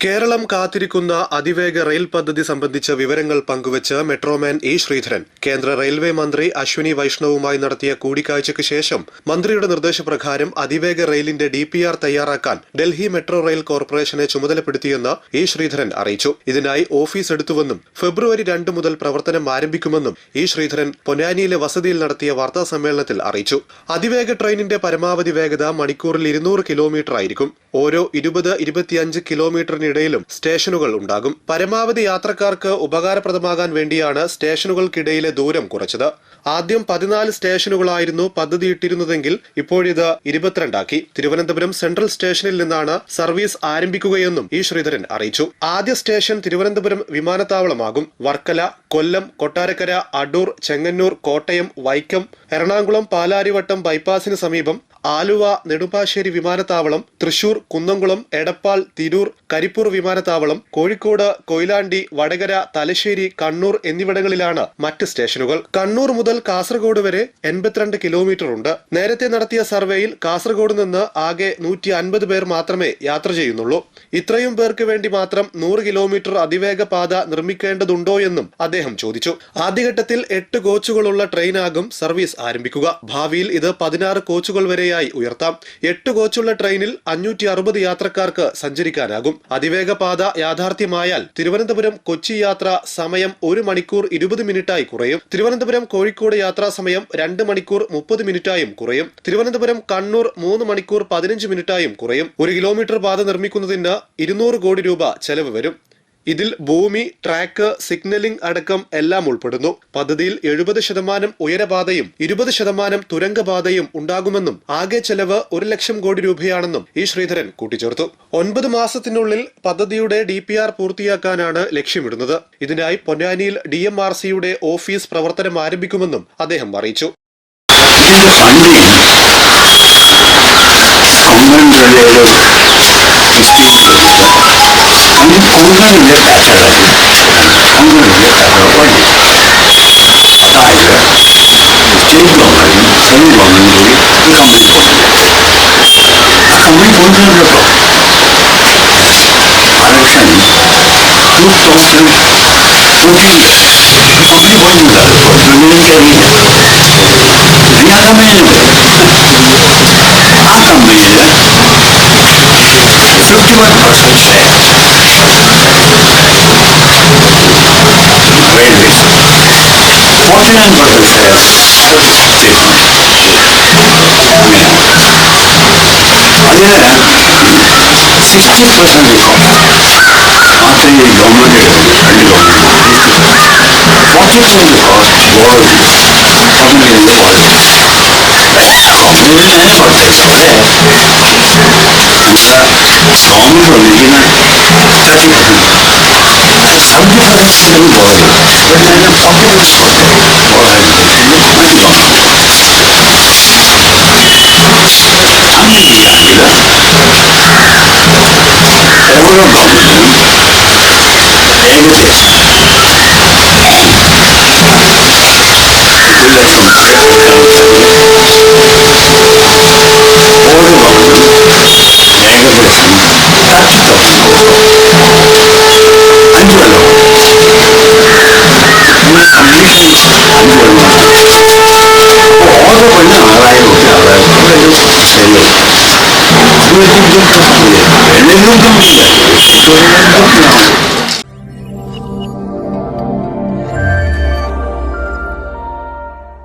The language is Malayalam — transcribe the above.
കേരളം കാത്തിരിക്കുന്ന അതിവേഗ റെയിൽ പദ്ധതി സംബന്ധിച്ച വിവരങ്ങൾ പങ്കുവച്ച് മെട്രോമാൻ ഇ ശ്രീധരൻ കേന്ദ്ര റെയിൽവേ മന്ത്രി അശ്വിനി വൈഷ്ണവുമായി നടത്തിയ കൂടിക്കാഴ്ചയ്ക്ക് ശേഷം മന്ത്രിയുടെ നിർദ്ദേശപ്രകാരം അതിവേഗ റെയിലിന്റെ ഡി പി ആർ തയ്യാറാക്കാൻ ഡൽഹി മെട്രോ റെയിൽ കോർപ്പറേഷനെ ചുമതലപ്പെടുത്തിയെന്ന് ഇ ശ്രീധരൻ അറിയിച്ചു. ഇതിനായി ഓഫീസ് എടുത്തുവെന്നും ഫെബ്രുവരി രണ്ട് മുതൽ പ്രവർത്തനം ആരംഭിക്കുമെന്നും ഇ ശ്രീധരൻ പൊന്നാനിയിലെ വസതിയിൽ നടത്തിയ വാർത്താ സമ്മേളനത്തിൽ അറിയിച്ചു. അതിവേഗ ട്രെയിനിന്റെ പരമാവധി വേഗത മണിക്കൂറിൽ ഇരുന്നൂറ് കിലോമീറ്റർ ആയിരിക്കും ഓരോ ഇരുപത് ഇരുപത്തിയഞ്ച് കിലോമീറ്ററിനിടയിലും സ്റ്റേഷനുകൾ ഉണ്ടാകും. പരമാവധി യാത്രക്കാർക്ക് ഉപകാരപ്രദമാകാൻ വേണ്ടിയാണ് സ്റ്റേഷനുകൾക്കിടയിലെ ദൂരം കുറച്ചത്. ആദ്യം പതിനാല് സ്റ്റേഷനുകളായിരുന്നു പദ്ധതിയിട്ടിരുന്നതെങ്കിൽ ഇപ്പോഴിത് ഇരുപത്തിരണ്ടാക്കി. തിരുവനന്തപുരം സെൻട്രൽ സ്റ്റേഷനിൽ നിന്നാണ് സർവീസ് ആരംഭിക്കുകയെന്നും ഇ ശ്രീധരൻ അറിയിച്ചു. ആദ്യ സ്റ്റേഷൻ തിരുവനന്തപുരം വിമാനത്താവളമാകും. വർക്കല കൊല്ലം കൊട്ടാരക്കര അടൂർ ചെങ്ങന്നൂർ കോട്ടയം വൈക്കം എറണാകുളം പാലാരിവട്ടം ബൈപ്പാസിന് സമീപം ആലുവ നെടുമ്പാശ്ശേരി വിമാനത്താവളം തൃശൂർ കുന്നംകുളം എടപ്പാൾ തിരൂർ കരിപ്പൂർ വിമാനത്താവളം കോഴിക്കോട് കൊയിലാണ്ടി വടകര തലശ്ശേരി കണ്ണൂർ എന്നിവിടങ്ങളിലാണ് മറ്റ് സ്റ്റേഷനുകൾ. കണ്ണൂർ മുതൽ കാസർഗോഡ് വരെ എൺപത്തിരണ്ട് കിലോമീറ്റർ ഉണ്ട്. നേരത്തെ നടത്തിയ സർവേയിൽ കാസർഗോഡ് നിന്ന് ആകെ നൂറ്റി അൻപത് പേർ മാത്രമേ യാത്ര ചെയ്യുന്നുള്ളൂ. ഇത്രയും പേർക്ക് വേണ്ടി മാത്രം നൂറ് കിലോമീറ്റർ അതിവേഗ പാത നിർമ്മിക്കേണ്ടതുണ്ടോ എന്നും അദ്ദേഹം ചോദിച്ചു. ആദ്യഘട്ടത്തിൽ എട്ട് കോച്ചുകളുള്ള ട്രെയിനാകും സർവീസ് ആരംഭിക്കുക. ഭാവിയിൽ ഇത് പതിനാറ് കോച്ചുകൾ വരെയായി ഉയർത്താം. എട്ട് കോച്ചുള്ള ട്രെയിനിൽ അഞ്ഞൂറ്റി യാത്രക്കാർക്ക് സഞ്ചരിക്കാനാകും. അതിവേഗ പാത യാഥാർത്ഥ്യമായാൽ തിരുവനന്തപുരം കൊച്ചി യാത്ര സമയം ഒരു മണിക്കൂർ ഇരുപത് മിനിറ്റായി കുറയും. തിരുവനന്തപുരം കോഴിക്കോട് യാത്രാ സമയം രണ്ട് മണിക്കൂർ മുപ്പത് മിനിറ്റായും കുറയും. തിരുവനന്തപുരം കണ്ണൂർ മൂന്ന് മണിക്കൂർ പതിനഞ്ച് മിനിറ്റായും കുറയും. ഒരു കിലോമീറ്റർ പാത നിർമ്മിക്കുന്നതിന് ഇരുന്നൂറ് കോടി രൂപ ചെലവ് വരും. ഇതിൽ ഭൂമി ട്രാക്ക് സിഗ്നലിംഗ് അടക്കം എല്ലാം ഉൾപ്പെടുന്നു. പദ്ധതിയിൽ എഴുപത് ശതമാനം ഉയരപാതയും ഇരുപത് ശതമാനം തുരങ്കപാതയും ഉണ്ടാകുമെന്നും ആകെ ചെലവ് ഒരു ലക്ഷം കോടി രൂപയാണെന്നും ഇ ശ്രീധരൻ കൂട്ടിച്ചേർത്തു. ഒൻപത് മാസത്തിനുള്ളിൽ പദ്ധതിയുടെ ഡി പി ആർ പൂർത്തിയാക്കാനാണ് ലക്ഷ്യമിടുന്നത്. ഇതിനായി പൊന്നാനിയിൽ ഡി എം ആർ സിയുടെ ഓഫീസ് പ്രവർത്തനം ആരംഭിക്കുമെന്നും അദ്ദേഹം അറിയിച്ചു. 당신 당신을 왜 가져가지? 당신을 왜 가져가지? 다 이거야. 재미가 없는 재미가 없는 거기 한가만 보세요. 우리 본전으로 아르칸이 그것도 본인 본인 보입니다. 본인 세계냐? 왜냐하면 아까 뭐예요? 죽지만 박사지. railways. Fortunate mothers have helped save them. 어제는 60% 완전히 영원해도 별일 없는 Washington was born only in the world. 국민의 어땠을래? 그러니까 좋은 돌리기는 하지 않는 반대하는 시스템은 뭐예요? 왜냐하면 반복을 뭐예요? 에버러 가운데는 에그테스 릴렉션 のだそうだ